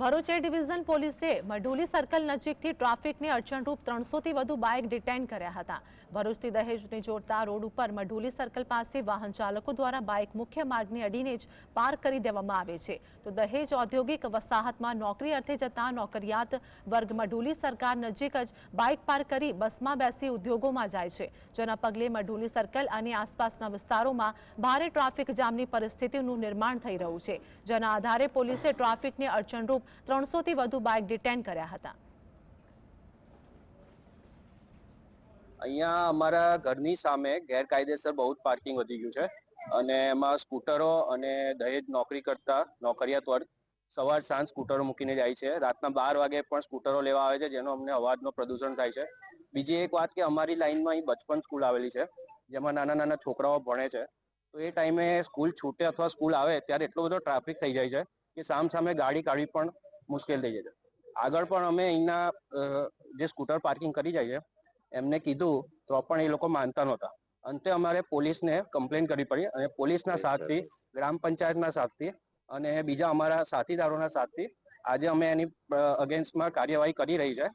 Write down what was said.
Bharuch division પોલીસે મઢુલી circle નજીકથી ટ્રાફિકને અડચણરૂપ ત્રણસોથી વધુ બાઇક ડિટેન કર્યા હતા. ભરૂચથી દહેજને જોડતા રોડ ઉપર મઢુલી સર્કલ પાસે વાહન ચાલકો દ્વારા બાઇક મુખ્ય માર્ગને અડીને જ પાર્ક કરી દેવામાં આવે છે. તો દહેજ ઔદ્યોગિક વસાહતમાં નોકરી અર્થે જતા નોકરિયાત વર્ગ મઢુલી સરકાર નજીક જ બાઇક પાર્ક કરી બસમાં બેસી ઉદ્યોગોમાં જાય છે. જેના પગલે મઢુલી સર્કલ અને આસપાસના વિસ્તારોમાં ભારે ટ્રાફિક જામની પરિસ્થિતિનું નિર્માણ થઈ રહ્યું છે. જેના આધારે પોલીસે ટ્રાફિકને અડચણરૂપ ત્રણસોથી વધુ બાઇક ડિટેન કર્યા હતા. અહીંયા અમારા ઘરની સામે ગેરકાયદેસર બહુ જ પાર્કિંગ વધી ગયું છે અને એમાં સ્કૂટરો અને દહેજ નોકરી કરતા નોકરિયાત વર્ગ સવાર સાંજ સ્કૂટરો મૂકીને જાય છે. રાતના બાર વાગે પણ સ્કૂટરો લેવા આવે છે, જેનો અમને અવાજનો પ્રદૂષણ થાય છે. બીજી એક વાત કે અમારી લાઈનમાં અહીં બચપન સ્કૂલ આવેલી છે, જેમાં નાના નાના છોકરાઓ ભણે છે. તો એ ટાઈમે સ્કૂલ છૂટે અથવા સ્કૂલ આવે, ત્યારે એટલો બધો ટ્રાફિક થઈ જાય છે કે સામ સામે ગાડી કાઢવી પણ મુશ્કેલ થઈ જશે. આગળ પણ અમે અહીંના જે સ્કૂટર પાર્કિંગ કરી જાય છે એમને કીધું તો પણ એ લોકો માનતા નહોતા. અંતે અમારે પોલીસને કમ્પ્લેન કરવી પડી અને પોલીસના સાથથી ગ્રામ પંચાયતના સાથથી અને બીજા અમારા સાથીદારોના સાથથી આજે અમે એની અગેન્સ્ટમાં કાર્યવાહી કરી રહી છે.